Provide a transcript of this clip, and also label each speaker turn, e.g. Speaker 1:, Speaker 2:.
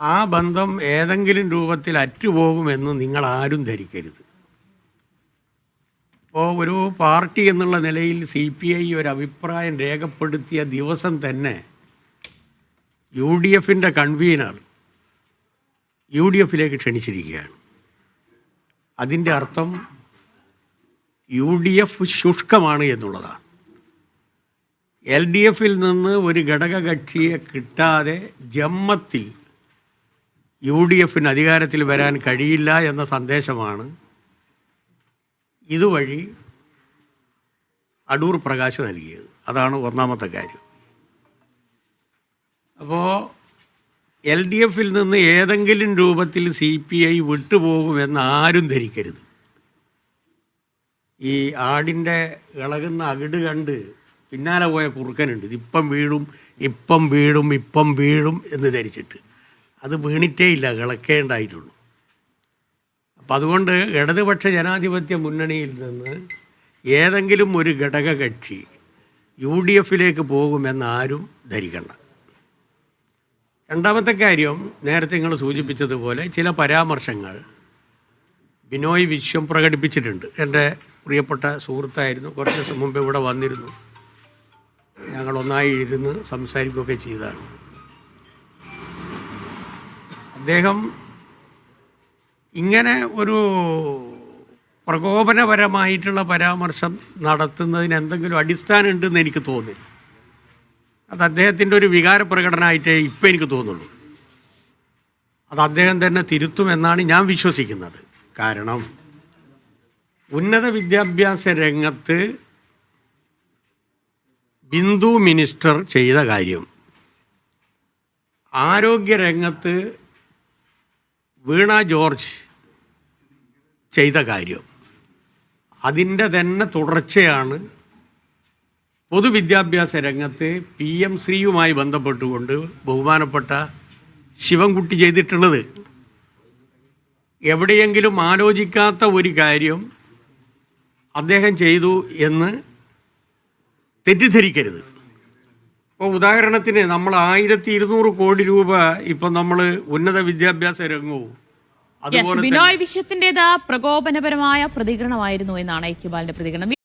Speaker 1: ആ ബന്ധം ഏതെങ്കിലും രൂപത്തിൽ അറ്റുപോകുമെന്ന് നിങ്ങൾ ആരും ധരിക്കരുത്. ഇപ്പോൾ ഒരു പാർട്ടി എന്നുള്ള നിലയിൽ സി പി ഐ ഒരു അഭിപ്രായം രേഖപ്പെടുത്തിയ ദിവസം തന്നെ യു ഡി എഫിന്റെ കൺവീനർ യു ഡി എഫിലേക്ക് ക്ഷണിച്ചിരിക്കുകയാണ്. അതിന്റെ അർത്ഥം യു ഡി എഫ് ശുഷ്കമാണ് എന്നുള്ളതാണ്. എൽ ഡി എഫിൽ നിന്ന് ഒരു ഘടകകക്ഷിയെ കിട്ടാതെ ജമ്മത്തിൽ യു ഡി എഫിന് അധികാരത്തിൽ വരാൻ കഴിയില്ല എന്ന സന്ദേശമാണ്. ഇതുവഴി അടൂർ പ്രകാശ് നൽകിയത്. അതാണ് ഒന്നാമത്തെ കാര്യം. അപ്പോൾ എൽ ഡി എഫിൽ നിന്ന് ഏതെങ്കിലും രൂപത്തിൽ സി പി ഐ വിട്ടുപോകുമെന്ന് ആരും ധരിക്കരുത്. ഈ ആടിന്റെ ഇളകുന്ന അകിട് കണ്ട് പിന്നാലെ പോയ കുറുക്കനുണ്ട്. ഇതിപ്പം വീഴും ഇപ്പം വീഴും ഇപ്പം വീഴും എന്ന് ധരിച്ചിട്ട്. അത് വീണിട്ടേ ഇല്ല കിളക്കേ അപ്പം അതുകൊണ്ട് ഇടതുപക്ഷ ജനാധിപത്യ മുന്നണിയിൽ നിന്ന് ഏതെങ്കിലും ഒരു ഘടകകക്ഷി യു ഡി എഫിലേക്ക് പോകുമെന്ന് ആരും ധരിക്കണ്ട. രണ്ടാമത്തെ കാര്യം നേരത്തെ നിങ്ങൾ സൂചിപ്പിച്ചതുപോലെ ചില പരാമർശങ്ങൾ ബിനോയ് വിശ്വം പ്രകടിപ്പിച്ചിട്ടുണ്ട്. എന്റെ പ്രിയപ്പെട്ട സുഹൃത്തായിരുന്നു കുറച്ച് ദിവസം മുമ്പ് ഇവിടെ വന്നിരുന്നു. ഞങ്ങൾ ഒന്നായി ഇരുന്ന് സംസാരിക്കുകയൊക്കെ ചെയ്തതാണ്. അദ്ദേഹം ഇങ്ങനെ ഒരു പ്രകോപനപരമായിട്ടുള്ള പരാമർശം നടത്തുന്നതിന് എന്തെങ്കിലും അടിസ്ഥാനം ഉണ്ടെന്ന് എനിക്ക് തോന്നില്ല. അത് അദ്ദേഹത്തിന്റെ ഒരു വികാര പ്രകടനമായിട്ടേ ഇപ്പം എനിക്ക് തോന്നുള്ളൂ. അത് അദ്ദേഹം തന്നെ തിരുത്തുമെന്നാണ് ഞാൻ വിശ്വസിക്കുന്നത്. കാരണം ഉന്നത വിദ്യാഭ്യാസ രംഗത്ത് ബിന്ദു മിനിസ്റ്റർ ചെയ്ത കാര്യം ആരോഗ്യ രംഗത്ത് വീണ ജോർജ് ചെയ്ത കാര്യം. അതിന്റെ തന്നെ തുടർച്ചയാണ് പൊതുവിദ്യാഭ്യാസ രംഗത്ത് പി എം ശ്രീയുമായി ബന്ധപ്പെട്ടുകൊണ്ട് ബഹുമാനപ്പെട്ട ശിവൻകുട്ടി ചെയ്തിട്ടുള്ളത്. എവിടെയെങ്കിലും ആലോചിക്കാത്ത ഒരു കാര്യം അദ്ദേഹം ചെയ്തു എന്ന് തെറ്റിദ്ധരിക്കരുത്. ഇപ്പോൾ ഉദാഹരണത്തിന് നമ്മൾ ആയിരത്തി ഇരുന്നൂറ് കോടി രൂപ ഇപ്പം നമ്മൾ ഉന്നത വിദ്യാഭ്യാസ രംഗവും
Speaker 2: ബിനോയ് വിശ്വത്തിന്റേത് പ്രകോപനപരമായ പ്രതികരണമായിരുന്നു എന്നാണ് ഇക്ബാലിന്റെ പ്രതികരണം.